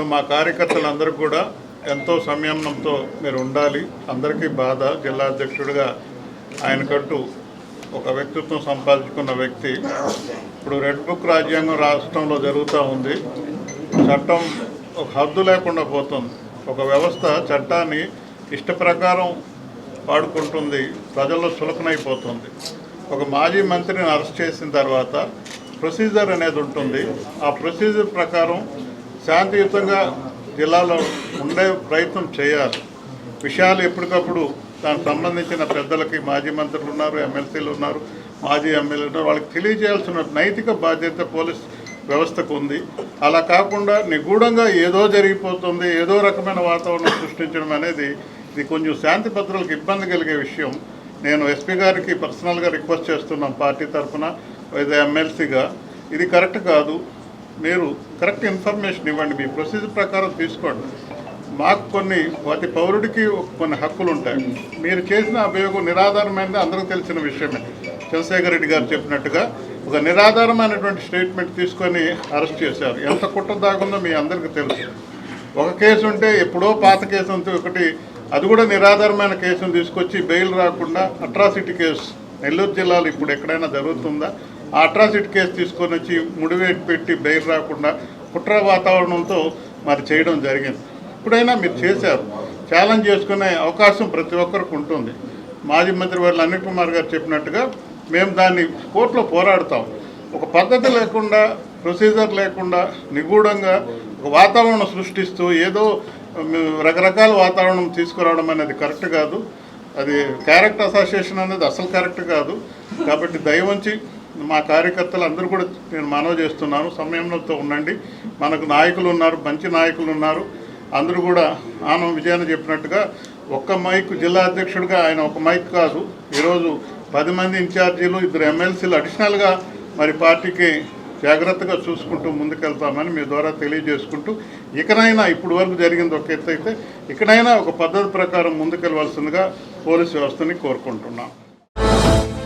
నేను మా కార్యకర్తలందరూ కూడా ఎంతో సంయమనంతో మీరు ఉండాలి. అందరికీ బాధ. జిల్లా అధ్యక్షుడిగా ఆయనకంటూ ఒక వ్యక్తిత్వం సంపాదించుకున్న వ్యక్తి. ఇప్పుడు రెడ్ బుక్ రాజ్యాంగం రాష్ట్రంలో జరుగుతూ ఉంది. చట్టం ఒక హద్దు లేకుండా పోతుంది. ఒక వ్యవస్థ చట్టాన్ని ఇష్ట ప్రకారం వాడుకుంటుంది. ప్రజల్లో చులకనైపోతుంది. ఒక మాజీ మంత్రిని అరెస్ట్ చేసిన తర్వాత ప్రొసీజర్ అనేది ఉంటుంది. ఆ ప్రొసీజర్ ప్రకారం శాంతియుతంగా జిల్లాలో ఉండే ప్రయత్నం చేయాలి. విషయాలు ఎప్పటికప్పుడు దానికి సంబంధించిన పెద్దలకి మాజీ మంత్రులు ఉన్నారు ఎమ్మెల్సీలు ఉన్నారు మాజీ ఎమ్మెల్యేలు ఉన్నారు. వాళ్ళకి తెలియజేయాల్సిన నైతిక బాధ్యత పోలీస్ వ్యవస్థకు ఉంది. అలా కాకుండా నిగూఢంగా ఏదో జరిగిపోతుంది ఏదో రకమైన వాతావరణం సృష్టించడం అనేది ఇది కొంచెం శాంతి భద్రతలకు ఇబ్బంది కలిగే విషయం. నేను ఎస్పీ గారికి పర్సనల్గా రిక్వెస్ట్ చేస్తున్నాం పార్టీ తరఫున ఏదో ఎమ్మెల్సీగా. ఇది కరెక్ట్ కాదు. మీరు కరెక్ట్ ఇన్ఫర్మేషన్ ఇవ్వండి మీ ప్రొసీజర్ ప్రకారం తీసుకోండి. మాకు కొన్ని ప్రతి పౌరుడికి కొన్ని హక్కులు ఉంటాయి. మీరు చేసిన అభియోగం నిరాధారమైనది అందరికీ తెలిసిన విషయమే. చంద్రశేఖర్ రెడ్డి గారు చెప్పినట్టుగా ఒక నిరాధారమైనటువంటి స్టేట్మెంట్ తీసుకొని అరెస్ట్ చేశారు. ఎంత కుట్ర దాగుందో మీ అందరికీ తెలుసు. ఒక కేసు ఉంటే ఎప్పుడో పాత కేసు ఉంటే ఒకటి అది కూడా నిరాధారమైన కేసును తీసుకొచ్చి బెయిల్ రాకుండా అట్రాసిటీ కేసు. నెల్లూరు జిల్లాలో ఇప్పుడు ఎక్కడైనా జరుగుతుందా? ఆ అట్రాసిటీ కేసు తీసుకొని వచ్చి ముడివేటి పెట్టి బెయిల్ రాకుండా కుట్ర వాతావరణంతో మరి చేయడం జరిగింది. ఇప్పుడైనా మీరు చేశారు. ఛాలెంజ్ చేసుకునే అవకాశం ప్రతి ఒక్కరికి ఉంటుంది. మాజీ మంత్రి వారు అనిల్ కుమార్ గారు చెప్పినట్టుగా మేము దాన్ని కోర్టులో పోరాడతాం. ఒక పద్ధతి లేకుండా ప్రొసీజర్ లేకుండా నిగూఢంగా ఒక వాతావరణం సృష్టిస్తూ ఏదో రకరకాల వాతావరణం తీసుకురావడం అనేది కరెక్ట్ కాదు. అది క్యారెక్టర్ అసోసియేషన్ అనేది అసలు కరెక్ట్ కాదు. కాబట్టి దయవంచి మా కార్యకర్తలు అందరూ కూడా నేను మనవి చేస్తున్నాను. సంయమనంతో ఉండండి. మనకు నాయకులు ఉన్నారు మంచి నాయకులు ఉన్నారు. అందరూ కూడా ఆనం విజయాన్ని చెప్పినట్టుగా ఒక్క మైక్ జిల్లా అధ్యక్షుడిగా ఆయన ఒక మైక్ కాదు. ఈరోజు పది మంది ఇన్ఛార్జీలు ఇద్దరు ఎమ్మెల్సీలు అడిషనల్గా మరి పార్టీకి జాగ్రత్తగా చూసుకుంటూ ముందుకెళ్తామని మీ ద్వారా తెలియజేసుకుంటూ ఇకనైనా ఇప్పుడు వరకు జరిగింది ఒక ఎత్తు అయితే ఇకనైనా ఒక పద్ధతి ప్రకారం ముందుకెళ్ళవలసిందిగా పోలీస్ వ్యవస్థని కోరుకుంటున్నాం.